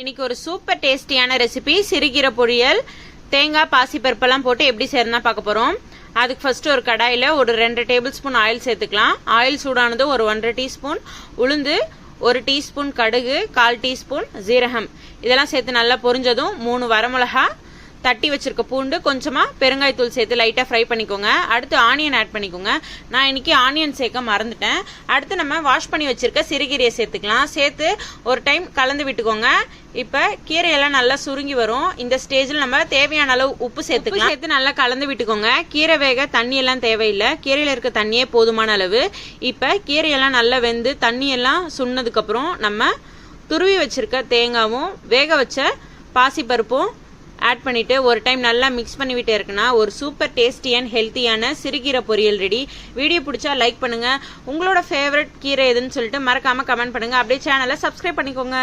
இன்னைக்கு ஒரு சூப்பர் டேஸ்டியான ரெசிபி சிறுகீரை பொரியல் தேங்காய் பாசிப்பருப்பெல்லாம் போட்டு எப்படி செய்யறதுனா பார்க்க போகிறோம் அதுக்கு ஃபஸ்ட்டு ஒரு கடாயில் ஒரு ரெண்டு டேபிள் ஸ்பூன் ஆயில் சேர்த்துக்கலாம். ஆயில் சூடானது ஒரு ஒன்றரை டீஸ்பூன் உளுந்து ஒரு டீஸ்பூன் கடுகு கால் டீஸ்பூன் ஜீரகம் இதெல்லாம் சேர்த்து நல்லா பொரிஞ்சதும் மூணு வரமிளகா தட்டி வச்சிருக்க பூண்டு கொஞ்சமாக பெருங்காயத்தூள் சேர்த்து லைட்டாக ஃப்ரை பண்ணிக்கோங்க. அடுத்து ஆனியன் ஆட் பண்ணிக்கோங்க. நான் இன்னைக்கு ஆனியன் சேர்க்க மறந்துட்டேன். அடுத்து நம்ம வாஷ் பண்ணி வச்சிருக்க சிறுகீரையை சேர்த்துக்கலாம். சேர்த்து ஒரு டைம் கலந்து விட்டுக்கோங்க. இப்போ கீரையெல்லாம் நல்லா சுருங்கி வரும். இந்த ஸ்டேஜில் நம்ம தேவையான அளவு உப்பு சேர்த்துக்கலாம். சேர்த்து நல்லா கலந்து விட்டுக்கோங்க. கீரை வேக தண்ணியெல்லாம் தேவையில்லை. கீரையில் இருக்க தண்ணியே போதுமான அளவு. இப்போ கீரையெல்லாம் நல்லா வெந்து தண்ணியெல்லாம் சுண்ணதுக்கப்புறம் நம்ம துருவி வச்சிருக்க தேங்காவும் வேக வச்ச பாசிப்பருப்பும் ஆட் பண்ணிட்டு ஒரு டைம் நல்லா மிக்ஸ் பண்ணிவிட்டே இருக்குன்னா ஒரு சூப்பர் டேஸ்டி அண்ட் ஹெல்த்தியான சிறுகீரை பொரியல் ரெடி வீடியோ பிடிச்சா லைக் பண்ணுங்க. உங்களோட ஃபேவரட் கீரை எதுன்னு சொல்லிட்டு மறக்காம கமெண்ட் பண்ணுங்க. அப்படியே சேனலை சப்ஸ்கிரைப் பண்ணிக்கோங்க.